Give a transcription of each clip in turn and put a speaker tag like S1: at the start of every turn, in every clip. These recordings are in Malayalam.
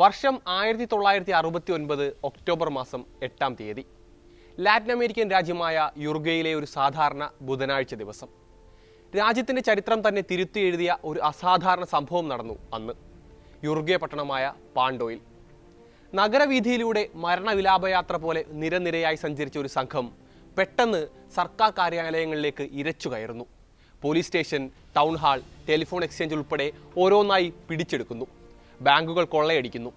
S1: വർഷം ആയിരത്തി തൊള്ളായിരത്തി അറുപത്തി ഒൻപത് ഒക്ടോബർ മാസം എട്ടാം തീയതി. ലാറ്റിൻ അമേരിക്കൻ രാജ്യമായ യുർഗയിലെ ഒരു സാധാരണ ബുധനാഴ്ച ദിവസം. രാജ്യത്തിന്റെ ചരിത്രം തന്നെ തിരുത്തി എഴുതിയ ഒരു അസാധാരണ സംഭവം നടന്നു അന്ന്. യുർഗയ പട്ടണമായ പാണ്ഡോയിൽ. നഗരവീഥിയിലൂടെ മരണവിലാപയാത്ര പോലെ നിരനിരയായി സഞ്ചരിച്ച ഒരു സംഘം പെട്ടെന്ന് സർക്കാർ കാര്യാലയങ്ങളിലേക്ക് ഇരച്ചു കയറുന്നു. Police station town hall telephone exchange ഉൾപ്പെടെ ഓരോന്നായി പിടിച്ചെടുക്കുന്നു. ബാങ്കുകൾ കൊള്ളയടിക്കുന്നു.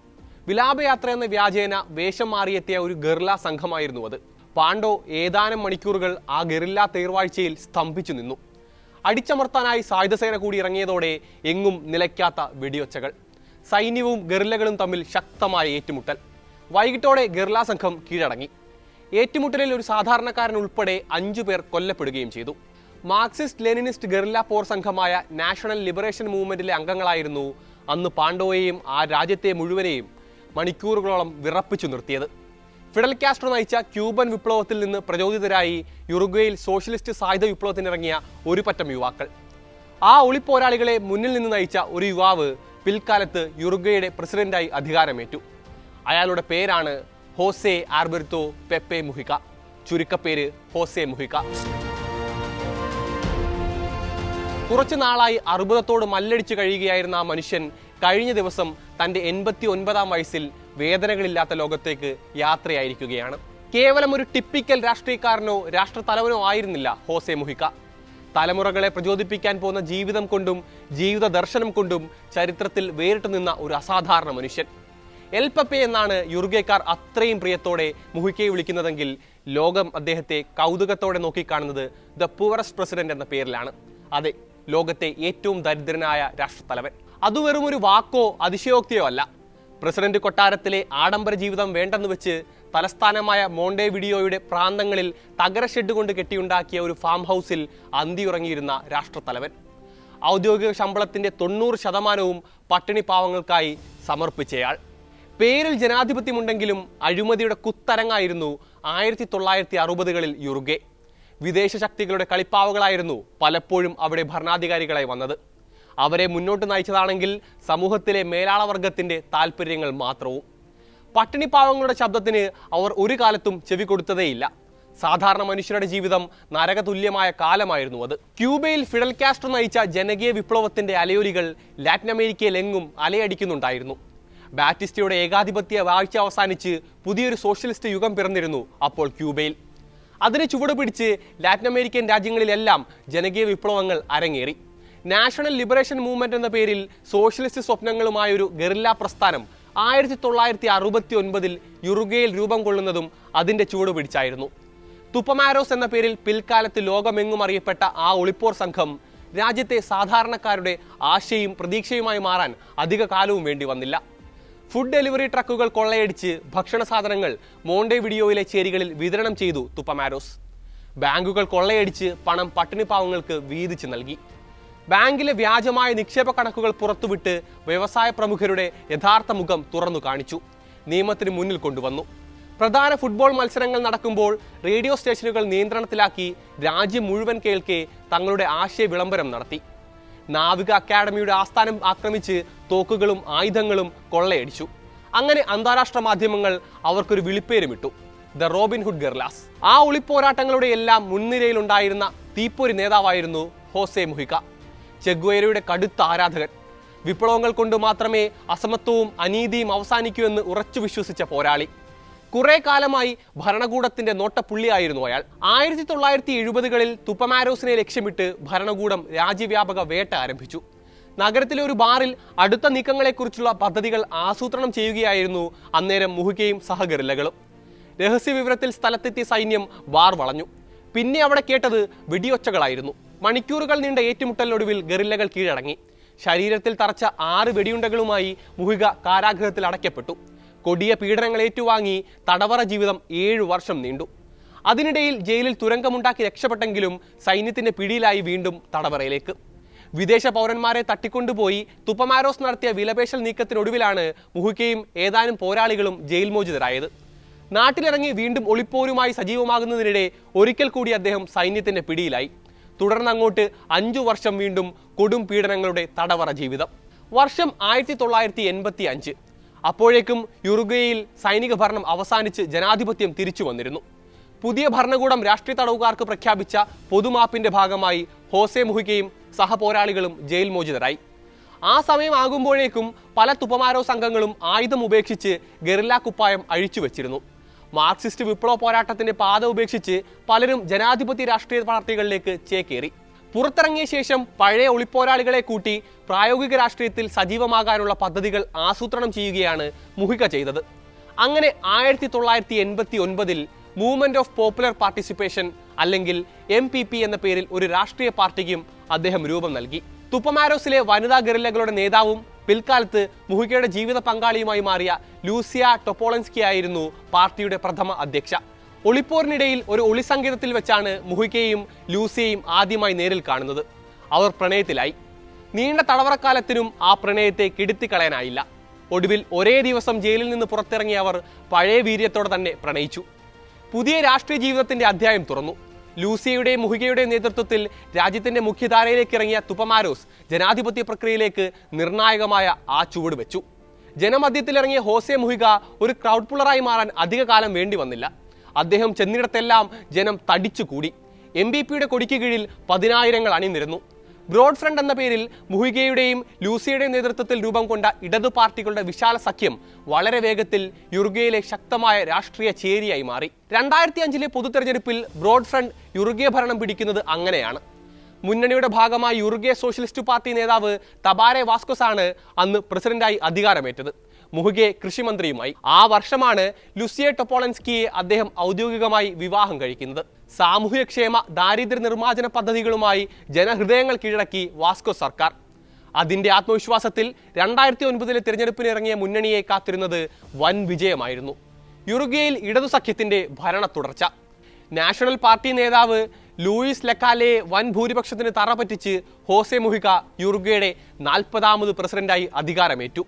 S1: വിലാപയാത്ര എന്ന വ്യാജേന വേഷം മാറിയെത്തിയ ഒരു ഗറില്ല സംഘമായിരുന്നു അത്. പാണ്ഡോ ഏതാനും മണിക്കൂറുകൾ ആ ഗറില്ല തേർവാഴ്ചയിൽ സ്തംഭിച്ചു നിന്നു. അടിച്ചമർത്താനായി സായുധസേന കൂടി ഇറങ്ങിയതോടെ എങ്ങും നിലയ്ക്കാത്ത വെടിയൊച്ചകൾ. സൈന്യവും ഗറില്ലകളും തമ്മിൽ ശക്തമായ ഏറ്റുമുട്ടൽ. വൈകിട്ടോടെ ഗറില്ല സംഘം കീഴടങ്ങി. ഏറ്റുമുട്ടലിൽ ഒരു സാധാരണക്കാരൻ ഉൾപ്പെടെ അഞ്ചു പേർ കൊല്ലപ്പെടുകയും ചെയ്തു. മാർക്സിസ്റ്റ് ലെനിനിസ്റ്റ് ഗറില്ല പോർ സംഘമായ നാഷണൽ ലിബറേഷൻ മൂവ്മെന്റിലെ അംഗങ്ങളായിരുന്നു അന്ന് പാണ്ഡോയെയും ആ രാജ്യത്തെ മുഴുവനെയും മണിക്കൂറുകളോളം വിറപ്പിച്ചു നിർത്തിയത്. ഫിഡൽ കാസ്ട്രോ നയിച്ച ക്യൂബൻ വിപ്ലവത്തിൽ നിന്ന് പ്രചോദിതരായി യുറുഗ്വയിൽ സോഷ്യലിസ്റ്റ് സായുധ വിപ്ലവത്തിനിറങ്ങിയ ഒരു പറ്റം യുവാക്കൾ. ആ ഒളിപ്പോരാളികളെ മുന്നിൽ നിന്ന് നയിച്ച ഒരു യുവാവ് പിൽക്കാലത്ത് യുറുഗ്വയുടെ പ്രസിഡന്റായി അധികാരമേറ്റു. അയാളുടെ പേരാണ് ഹോസെ ആർബെർത്തോ പെപ്പെ മുഹിക്ക. ചുരുക്കപ്പേര് ഹോസെ മുഹിക കുറച്ചു നാളായി അർബുദത്തോട് മല്ലടിച്ച് കഴിയുകയായിരുന്ന ആ മനുഷ്യൻ കഴിഞ്ഞ ദിവസം തന്റെ എൺപത്തി ഒൻപതാം വയസ്സിൽ വേദനകളില്ലാത്ത ലോകത്തേക്ക് യാത്രയായിരിക്കുകയാണ്. കേവലം ഒരു ടിപ്പിക്കൽ രാഷ്ട്രീയക്കാരനോ രാഷ്ട്രതലവനോ ആയിരുന്നില്ല ഹോസെ മുഹിക്ക. തലമുറകളെ പ്രചോദിപ്പിക്കാൻ പോകുന്ന ജീവിതം കൊണ്ടും ജീവിത ദർശനം കൊണ്ടും ചരിത്രത്തിൽ വേറിട്ട് നിന്ന ഒരു അസാധാരണ മനുഷ്യൻ. എൽ പപ്പെ എന്നാണ് യുർഗേക്കാർ അത്രയും പ്രിയത്തോടെ മുഹിക്കയെ വിളിക്കുന്നതെങ്കിൽ ലോകം അദ്ദേഹത്തെ കൗതുകത്തോടെ നോക്കിക്കാണുന്നത് ദ പൂവറസ്റ്റ് പ്രസിഡന്റ് എന്ന പേരിലാണ്. അതെ ലോകത്തെ ഏറ്റവും ദരിദ്രനായ രാഷ്ട്രത്തലവൻ. അത് വെറും ഒരു വാക്കോ അതിശയോക്തിയോ അല്ല. പ്രസിഡന്റ് കൊട്ടാരത്തിലെ ആഡംബര ജീവിതം വേണ്ടെന്ന് വെച്ച് തലസ്ഥാനമായ മോണ്ടേ വിഡിയോയുടെ പ്രാന്തങ്ങളിൽ തകര ഷെഡ് കൊണ്ട് കെട്ടിയുണ്ടാക്കിയ ഒരു ഫാം ഹൗസിൽ അന്തിയുറങ്ങിയിരുന്ന രാഷ്ട്രത്തലവൻ. ഔദ്യോഗിക ശമ്പളത്തിന്റെ തൊണ്ണൂറ് ശതമാനവും പട്ടിണി പാവങ്ങൾക്കായി സമർപ്പിച്ചയാൾ. പേരിൽ ജനാധിപത്യമുണ്ടെങ്കിലും അഴിമതിയുടെ കുത്തരങ്ങായിരുന്നു ആയിരത്തി തൊള്ളായിരത്തി അറുപതുകളിൽ യുറുഗെ വിദേശ ശക്തികളുടെ കളിപ്പാവകളായിരുന്നു പലപ്പോഴും അവിടെ ഭരണാധികാരികളായി വന്നത്. അവരെ മുന്നോട്ട് നയിച്ചതാണെങ്കിൽ സമൂഹത്തിലെ മേലാളവർഗത്തിന്റെ താല്പര്യങ്ങൾ മാത്രവും. പട്ടിണിപ്പാവങ്ങളുടെ ശബ്ദത്തിന് അവർ ഒരു കാലത്തും ചെവി കൊടുത്തതേയില്ല. സാധാരണ മനുഷ്യരുടെ ജീവിതം നരകതുല്യമായ കാലമായിരുന്നു അത്. ക്യൂബയിൽ ഫിഡൽ കാസ്ട്രോ നയിച്ച ജനകീയ വിപ്ലവത്തിന്റെ അലയൊലികൾ ലാറ്റിൻ അമേരിക്കയിലെങ്ങും അലയടിക്കുന്നുണ്ടായിരുന്നു. ബാറ്റിസ്റ്റയുടെ ഏകാധിപത്യ വാഴ്ച അവസാനിച്ച് പുതിയൊരു സോഷ്യലിസ്റ്റ് യുഗം പിറന്നിരുന്നു അപ്പോൾ ക്യൂബയിൽ. അതിനെ ചുവട് പിടിച്ച് ലാറ്റിൻ അമേരിക്കൻ രാജ്യങ്ങളിലെല്ലാം ജനകീയ വിപ്ലവങ്ങൾ അരങ്ങേറി. നാഷണൽ ലിബറേഷൻ മൂവ്മെന്റ് എന്ന പേരിൽ സോഷ്യലിസ്റ്റ് സ്വപ്നങ്ങളുമായൊരു ഗറില്ല പ്രസ്ഥാനം ആയിരത്തി തൊള്ളായിരത്തി അറുപത്തി ഒൻപതിൽ യുറുഗയിൽ രൂപം കൊള്ളുന്നതും അതിന്റെ ചുവട് പിടിച്ചായിരുന്നു. തുപ്പമാരോസ് എന്ന പേരിൽ പിൽക്കാലത്ത് ലോകമെങ്ങും അറിയപ്പെട്ട ആ ഒളിപ്പോർ സംഘം രാജ്യത്തെ സാധാരണക്കാരുടെ ആശയും പ്രതീക്ഷയുമായി മാറാൻ അധിക കാലവും വേണ്ടി വന്നില്ല. ഫുഡ് ഡെലിവറി ട്രക്കുകൾ കൊള്ളയടിച്ച് ഭക്ഷണ സാധനങ്ങൾ മോണ്ടെ വീഡിയോയിലെ ചേരികളിൽ വിതരണം ചെയ്തു തുപ്പമാരോസ്. ബാങ്കുകൾ കൊള്ളയടിച്ച് പണം പട്ടിണി പാവങ്ങൾക്ക് വീതിച്ചു നൽകി. ബാങ്കിലെ വ്യാജമായ നിക്ഷേപ കണക്കുകൾ പുറത്തുവിട്ട് വ്യവസായ പ്രമുഖരുടെ യഥാർത്ഥ മുഖം തുറന്നു കാണിച്ചു. നിയമത്തിന് മുന്നിൽ കൊണ്ടുവന്നു. പ്രധാന ഫുട്ബോൾ മത്സരങ്ങൾ നടക്കുമ്പോൾ റേഡിയോ സ്റ്റേഷനുകൾ നിയന്ത്രണത്തിലാക്കി രാജ്യം മുഴുവൻ കേൾക്കെ തങ്ങളുടെ ആശയ വിളംബരം നടത്തി. നാവിക അക്കാദമിയുടെ ആസ്ഥാനം ആക്രമിച്ച് തോക്കുകളും ആയുധങ്ങളും കൊള്ളയടിച്ചു. അങ്ങനെ അന്താരാഷ്ട്ര മാധ്യമങ്ങൾ അവർക്കൊരു വിളിപ്പേരുമിട്ടു. The Robin Hood ഗെർലാസ്. ആ ഒളിപ്പോരാട്ടങ്ങളുടെ എല്ലാം മുൻനിരയിലുണ്ടായിരുന്ന തീപ്പൊരി നേതാവായിരുന്നു ഹോസെ മുഹിക ചെഗ്വേരയുടെ കടുത്ത ആരാധകൻ. വിപ്ലവങ്ങൾ കൊണ്ട് മാത്രമേ അസമത്വവും അനീതിയും അവസാനിക്കൂ എന്ന് ഉറച്ചു വിശ്വസിച്ച പോരാളി. കുറെ കാലമായി ഭരണകൂടത്തിന്റെ നോട്ടപ്പുള്ളിയായിരുന്നു അയാൾ. ആയിരത്തി തൊള്ളായിരത്തി എഴുപതുകളിൽ തുപ്പമാരോസിനെ ലക്ഷ്യമിട്ട് ഭരണകൂടം രാജ്യവ്യാപക വേട്ട ആരംഭിച്ചു. നഗരത്തിലെ ഒരു ബാറിൽ അടുത്ത നീക്കങ്ങളെക്കുറിച്ചുള്ള പദ്ധതികൾ ആസൂത്രണം ചെയ്യുകയായിരുന്നു അന്നേരം മുഹുകയും രഹസ്യ വിവരത്തിൽ സ്ഥലത്തെത്തിയ സൈന്യം ബാർ വളഞ്ഞു. പിന്നെ അവിടെ കേട്ടത് വെടിയൊച്ചകളായിരുന്നു. മണിക്കൂറുകൾ നീണ്ട ഏറ്റുമുട്ടലിനൊടുവിൽ ഗറില്ലകൾ കീഴടങ്ങി. ശരീരത്തിൽ തറച്ച ആറ് വെടിയുണ്ടകളുമായി മുഹിക കാരാഗ്രഹത്തിൽ അടയ്ക്കപ്പെട്ടു. കൊടിയ പീഡനങ്ങൾ ഏറ്റുവാങ്ങി തടവറ ജീവിതം ഏഴു വർഷം നീണ്ടു. അതിനിടയിൽ ജയിലിൽ തുരങ്കമുണ്ടാക്കി രക്ഷപ്പെട്ടെങ്കിലും സൈന്യത്തിന്റെ പിടിയിലായി വീണ്ടും തടവറയിലേക്ക്. വിദേശ പൗരന്മാരെ തട്ടിക്കൊണ്ടുപോയി തുപ്പമാരോസ് നടത്തിയ വിലപേശൽ നീക്കത്തിനൊടുവിലാണ് മുഹുക്കയും ഏതാനും പോരാളികളും ജയിൽ മോചിതരായത്. നാട്ടിലിറങ്ങി വീണ്ടും ഒളിപ്പോരുമായി സജീവമാകുന്നതിനിടെ ഒരിക്കൽ കൂടി അദ്ദേഹം സൈന്യത്തിന്റെ പിടിയിലായി. തുടർന്ന് അങ്ങോട്ട് അഞ്ചു വർഷം വീണ്ടും കൊടും പീഡനങ്ങളുടെ തടവറ ജീവിതം. വർഷം ആയിരത്തി തൊള്ളായിരത്തി എൺപത്തി അഞ്ച്. അപ്പോഴേക്കും യുറുഗയിൽ സൈനിക ഭരണം അവസാനിച്ച് ജനാധിപത്യം തിരിച്ചു വന്നിരുന്നു. പുതിയ ഭരണകൂടം രാഷ്ട്രീയ തടവുകാർക്ക് പ്രഖ്യാപിച്ച പൊതുമാപ്പിന്റെ ഭാഗമായി ഹോസെ മുഹിക്കയും സഹപോരാളികളും ജയിൽ മോചിതരായി. ആ സമയം ആകുമ്പോഴേക്കും പല തുപ്പമാരോ സംഘങ്ങളും ആയുധം ഉപേക്ഷിച്ച് ഗറില്ല കുപ്പായം അഴിച്ചു വെച്ചിരുന്നു. മാർക്സിസ്റ്റ് വിപ്ലവ പോരാട്ടത്തിന്റെ പാത ഉപേക്ഷിച്ച് പലരും ജനാധിപത്യ രാഷ്ട്രീയ പാർട്ടികളിലേക്ക് ചേക്കേറി. പുറത്തിറങ്ങിയ ശേഷം പഴയ ഒളിപ്പോരാളികളെ കൂട്ടി പ്രായോഗിക രാഷ്ട്രീയത്തിൽ സജീവമാകാനുള്ള പദ്ധതികൾ ആസൂത്രണം ചെയ്യുകയാണ് മുഹിക ചെയ്തത്. അങ്ങനെ ആയിരത്തി തൊള്ളായിരത്തി എൺപത്തി ഒൻപതിൽ മൂവ്മെന്റ് ഓഫ് പോപ്പുലർ പാർട്ടിസിപ്പേഷൻ അല്ലെങ്കിൽ എം പി പി എന്ന പേരിൽ ഒരു രാഷ്ട്രീയ പാർട്ടിക്കും അദ്ദേഹം രൂപം നൽകി. തുപ്പമാരോസിലെ വനിതാ ഗറില്ലകളുടെ നേതാവും പിൽക്കാലത്ത് മുഹികയുടെ ജീവിത പങ്കാളിയുമായി മാറിയ ലൂസിയ ടൊപ്പോളൻസ്കി ആയിരുന്നു പാർട്ടിയുടെ പ്രഥമ അധ്യക്ഷ. ഒളിപ്പോറിനിടയിൽ ഒരു ഒളിസങ്കേതത്തിൽ വെച്ചാണ് മുഹിക്കയും ലൂസിയയും ആദ്യമായി നേരിൽ കാണുന്നത്. അവർ പ്രണയത്തിലായി. നീണ്ട തടവറക്കാലത്തിനും ആ പ്രണയത്തെ കിടത്തിക്കളയാനായില്ല. ഒടുവിൽ ഒരേ ദിവസം ജയിലിൽ നിന്ന് പുറത്തിറങ്ങിയ അവർ പഴയ വീര്യത്തോടെ തന്നെ പ്രണയിച്ചു. പുതിയ രാഷ്ട്രീയ ജീവിതത്തിന്റെ അധ്യായം തുറന്നു. ലൂസിയയുടെയും മുഹികയുടെയും നേതൃത്വത്തിൽ രാജ്യത്തിന്റെ മുഖ്യധാരയിലേക്ക് ഇറങ്ങിയ തുപ്പമാരോസ് ജനാധിപത്യ പ്രക്രിയയിലേക്ക് നിർണായകമായ ആ ചുവട് വെച്ചു. ജനമധ്യത്തിലിറങ്ങിയ ഹോസെ മുഹിക ഒരു ക്രൗഡ് പുള്ളറായി മാറാൻ അധിക കാലം വേണ്ടി വന്നില്ല. അദ്ദേഹം ചെന്നിടത്തെല്ലാം ജനം തടിച്ചുകൂടി. എം ബി പിയുടെ കൊടിക്ക് കീഴിൽ പതിനായിരങ്ങൾ അണിനിരുന്നു. ബ്രോഡ് ഫ്രണ്ട് എന്ന പേരിൽ മുഹികയുടെയും ലൂസിയുടെയും നേതൃത്വത്തിൽ രൂപം കൊണ്ട ഇടതു പാർട്ടികളുടെ വിശാല സഖ്യം വളരെ വേഗത്തിൽ യുറുഗയിലെ ശക്തമായ രാഷ്ട്രീയ ചേരിയായി മാറി. രണ്ടായിരത്തി അഞ്ചിലെ പൊതു തെരഞ്ഞെടുപ്പിൽ ബ്രോഡ് ഫ്രണ്ട് യുറുഗെ ഭരണം പിടിക്കുന്നത് അങ്ങനെയാണ്. മുന്നണിയുടെ ഭാഗമായി യുറുഗെ സോഷ്യലിസ്റ്റ് പാർട്ടി നേതാവ് തബാരെ വാസ്കോസാണ് അന്ന് പ്രസിഡന്റായി അധികാരമേറ്റത്. മുഹുഗെ കൃഷിമന്ത്രിയുമായി. ആ വർഷമാണ് ലുസിയ ടൊപ്പോളൻസ്കിയെ അദ്ദേഹം ഔദ്യോഗികമായി വിവാഹം കഴിക്കുന്നത്. സാമൂഹ്യക്ഷേമ ദാരിദ്ര്യ നിർമ്മാർജന പദ്ധതികളുമായി ജനഹൃദയങ്ങൾ കീഴടക്കി വാസ്കോ സർക്കാർ. അതിന്റെ ആത്മവിശ്വാസത്തിൽ രണ്ടായിരത്തി ഒൻപതിലെ തിരഞ്ഞെടുപ്പിന് ഇറങ്ങിയ മുന്നണിയെ കാത്തിരുന്നത് വൻ വിജയമായിരുന്നു. യുറുഗിയയിൽ ഇടതു സഖ്യത്തിന്റെ ഭരണ തുടർച്ച. നാഷണൽ പാർട്ടി നേതാവ് ലൂയിസ് ലക്കാലെ വൻ ഭൂരിപക്ഷത്തിന് തറ പറ്റിച്ച് ഹോസെ മുഹിക യുറുഗയുടെ നാൽപ്പതാമത് പ്രസിഡന്റായി അധികാരമേറ്റു.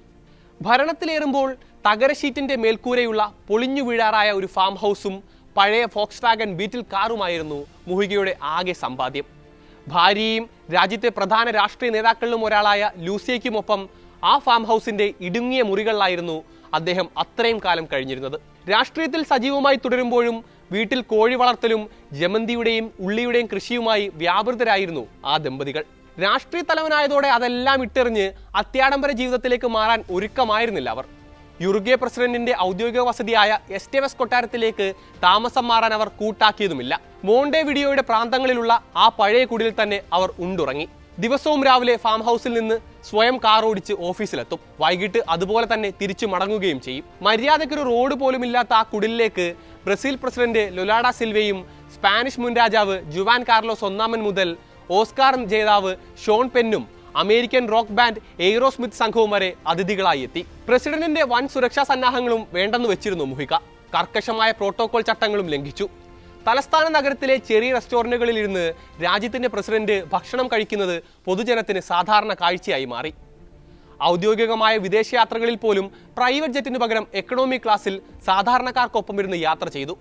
S1: ഭരണത്തിലേറുമ്പോൾ തകരശീറ്റിന്റെ മേൽക്കൂരയുള്ള പൊളിഞ്ഞു വീഴാറായ ഒരു ഫാം ഹൗസും പഴയ ഫോക്സ് വാഗൻ ബീറ്റിൽ കാറുമായിരുന്നു മുഹികയുടെ ആകെ സമ്പാദ്യം. ഭാര്യയും രാജ്യത്തെ പ്രധാന രാഷ്ട്രീയ നേതാക്കളിലും ഒരാളായ ലൂസിയയ്ക്കുമൊപ്പം ആ ഫാം ഹൗസിന്റെ ഇടുങ്ങിയ മുറികളിലായിരുന്നു അദ്ദേഹം അത്രയും കാലം കഴിഞ്ഞിരുന്നത്. രാഷ്ട്രീയത്തിൽ സജീവമായി തുടരുമ്പോഴും വീട്ടിൽ കോഴി വളർത്തലും ജമന്തിയുടെയും ഉള്ളിയുടെയും കൃഷിയുമായി വ്യാപൃതരായിരുന്നു ആ ദമ്പതികൾ. രാഷ്ട്രീയ തലവനായതോടെ അതെല്ലാം ഇട്ടെറിഞ്ഞ് അത്യാഡംബര ജീവിതത്തിലേക്ക് മാറാൻ ഒരുക്കമായിരുന്നില്ല അവർ. യുറുഗെ പ്രസിഡന്റിന്റെ ഔദ്യോഗിക വസതിയായ എസ് ടി എസ് കൊട്ടാരത്തിലേക്ക് താമസം മാറാൻ അവർ കൂട്ടാക്കിയതുമില്ല. മോണ്ടെ വിഡിയോയുടെ പ്രാന്തങ്ങളിലുള്ള ആ പഴയ കുടിയിൽ തന്നെ അവർ ഉണ്ടുറങ്ങി. ദിവസവും രാവിലെ ഫാം ഹൗസിൽ നിന്ന് സ്വയം കാർ ഓടിച്ച് ഓഫീസിലെത്തും. വൈകിട്ട് അതുപോലെ തന്നെ തിരിച്ചു മടങ്ങുകയും ചെയ്യും. മര്യാദയ്ക്കൊരു റോഡ് പോലും ഇല്ലാത്ത ആ കുടിലേക്ക് ബ്രസീൽ പ്രസിഡന്റ് ലൊലാഡ സിൽവയും സ്പാനിഷ് മുൻ രാജാവ് ജുവാൻ കാർലോസ് ഒന്നാമൻ മുതൽ ഓസ്കാർ ജേതാവ് ഷോൺ പെന്നും American rock band Aerosmith സംഘവും വരെ അതിഥികളായി എത്തി. പ്രസിഡന്റിന്റെ വൻ സുരക്ഷാ സന്നാഹങ്ങളും വേണ്ടെന്ന് വെച്ചിരുന്നു മുഹിക കർക്കശമായ പ്രോട്ടോകോൾ ചട്ടങ്ങളും ലംഘിച്ചു. തലസ്ഥാന നഗരത്തിലെ ചെറിയ റെസ്റ്റോറന്റുകളിൽ ഇരുന്ന് രാജ്യത്തിന്റെ പ്രസിഡന്റ് ഭക്ഷണം കഴിക്കുന്നത് പൊതുജനത്തിന് സാധാരണ കാഴ്ചയായി മാറി. ഔദ്യോഗികമായ വിദേശയാത്രകളിൽ പോലും പ്രൈവറ്റ് ജെറ്റിന് പകരം എക്കണോമി ക്ലാസ്സിൽ സാധാരണക്കാർക്കൊപ്പം ഇരുന്ന് യാത്ര ചെയ്തു.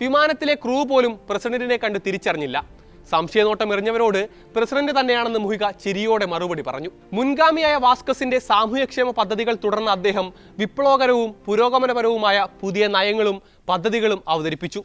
S1: വിമാനത്തിലെ ക്രൂ പോലും പ്രസിഡന്റിനെ കണ്ട് തിരിച്ചറിഞ്ഞില്ല. സംശയനോട്ടം എറിഞ്ഞവരോട് പ്രസിഡന്റ് തന്നെയാണെന്ന് മുഹിക ചിരിയോടെ മറുപടി പറഞ്ഞു. മുൻഗാമിയായ വാസ്കസിന്റെ സാമൂഹ്യക്ഷേമ പദ്ധതികൾ തുടർന്ന് അദ്ദേഹം വിപ്ലവകരവും പുരോഗമനപരവുമായ പുതിയ നയങ്ങളും പദ്ധതികളും അവതരിപ്പിച്ചു.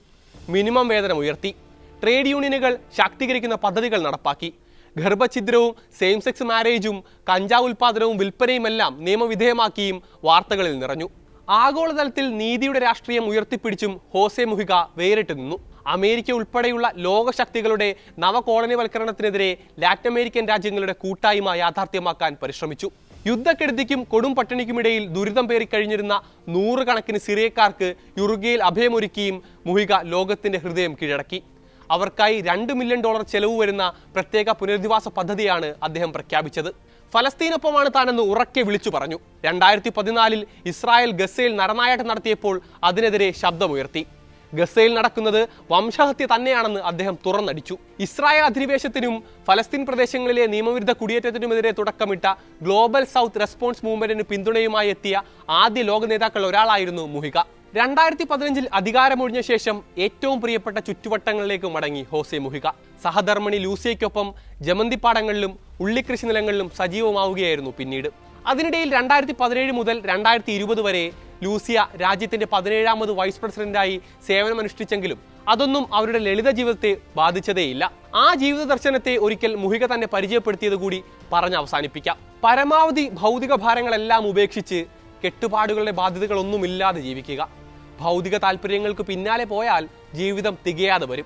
S1: മിനിമം വേതനം ഉയർത്തി. ട്രേഡ് യൂണിയനുകൾ ശാക്തീകരിക്കുന്ന പദ്ധതികൾ നടപ്പാക്കി. ഗർഭഛിദ്രവും സെയിം സെക്സ് മാരേജും കഞ്ചാവ് ഉൽപാദനവും വിൽപ്പനയുമെല്ലാം നിയമവിധേയമാക്കിയും വാർത്തകളിൽ നിറഞ്ഞു. ആഗോളതലത്തിൽ നീതിയുടെ രാഷ്ട്രീയം ഉയർത്തിപ്പിടിച്ചും ഹോസെ മുഹിക വേറിട്ട് നിന്നു. അമേരിക്ക ഉൾപ്പെടെയുള്ള ലോകശക്തികളുടെ നവകോളനിവൽക്കരണത്തിനെതിരെ ലാറ്റിൻ അമേരിക്കൻ രാജ്യങ്ങളുടെ കൂട്ടായ്മ യാഥാർത്ഥ്യമാക്കാൻ പരിശ്രമിച്ചു. യുദ്ധക്കെടുതിക്കും കൊടും പട്ടിണിക്കുമിടയിൽ ദുരിതം പേറി പേറിക്കഴിഞ്ഞിരുന്ന നൂറുകണക്കിന് സിറിയക്കാർക്ക് യുറുഗയിൽ അഭയമൊരുക്കിയും മുഹിക ലോകത്തിന്റെ ഹൃദയം കീഴടക്കി. അവർക്കായി രണ്ട് മില്യൺ ഡോളർ ചെലവ് വരുന്ന പ്രത്യേക പുനരധിവാസ പദ്ധതിയാണ് അദ്ദേഹം പ്രഖ്യാപിച്ചത്. ഫലസ്തീനൊപ്പമാണ് താനെന്ന് ഉറക്കെ വിളിച്ചു പറഞ്ഞു. രണ്ടായിരത്തി പതിനാലിൽ ഇസ്രായേൽ ഗസയിൽ നരനായാട്ടം നടത്തിയപ്പോൾ അതിനെതിരെ ശബ്ദമുയർത്തി. ഗസയിൽ നടക്കുന്നത് വംശഹത്യ തന്നെയാണെന്ന് അദ്ദേഹം തുറന്നടിച്ചു. ഇസ്രായേൽ അധിനിവേശത്തിനും ഫലസ്തീൻ പ്രദേശങ്ങളിലെ നിയമവിരുദ്ധ കുടിയേറ്റത്തിനുമെതിരെ തുടക്കമിട്ട ഗ്ലോബൽ സൗത്ത് റെസ്പോൺസ് മൂവ്മെന്റിന് പിന്തുണയുമായി എത്തിയ ആദ്യ ലോക നേതാക്കൾ ഒരാളായിരുന്നു മുഹിക. രണ്ടായിരത്തി പതിനഞ്ചിൽ അധികാരമൊഴിഞ്ഞ ശേഷം ഏറ്റവും പ്രിയപ്പെട്ട ചുറ്റുവട്ടങ്ങളിലേക്ക് മടങ്ങി ഹോസെ മുഹിക. സഹധർമ്മിണി ലൂസിയയ്ക്കൊപ്പം ജമന്തിപ്പാടങ്ങളിലും ഉള്ളിക്കൃഷി നിലങ്ങളിലും സജീവമാവുകയായിരുന്നു പിന്നീട്. അതിനിടയിൽ രണ്ടായിരത്തി പതിനേഴ് മുതൽ രണ്ടായിരത്തി ഇരുപത് വരെ ലൂസിയ രാജ്യത്തിന്റെ പതിനേഴാമത് വൈസ് പ്രസിഡന്റായി സേവനമനുഷ്ഠിച്ചെങ്കിലും അതൊന്നും അവരുടെ ലളിത ജീവിതത്തെ ബാധിച്ചതേയില്ല. ആ ജീവിത ദർശനത്തെ ഒരിക്കൽ മുഹിക തന്നെ പരിചയപ്പെടുത്തിയത് കൂടി പറഞ്ഞ് അവസാനിപ്പിക്കാം. പരമാവധി ഭൗതിക ഭാരങ്ങളെല്ലാം ഉപേക്ഷിച്ച് കെട്ടുപാടുകളുടെ ബാധ്യതകളൊന്നുമില്ലാതെ ജീവിക്കുക. ഭൗതിക താല്പര്യങ്ങൾക്ക് പിന്നാലെ പോയാൽ ജീവിതം തികയാതെ വരും.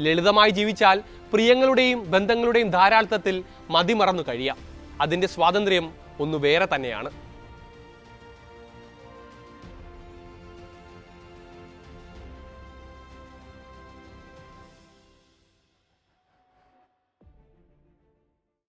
S1: ലളിതമായി ജീവിച്ചാൽ പ്രിയങ്ങളുടെയും ബന്ധങ്ങളുടെയും ധാരാളിത്തത്തിൽ മതിമറന്നു കഴിയാം. അതിന്റെ സ്വാതന്ത്ര്യം ഒന്ന് വേറെ തന്നെയാണ്.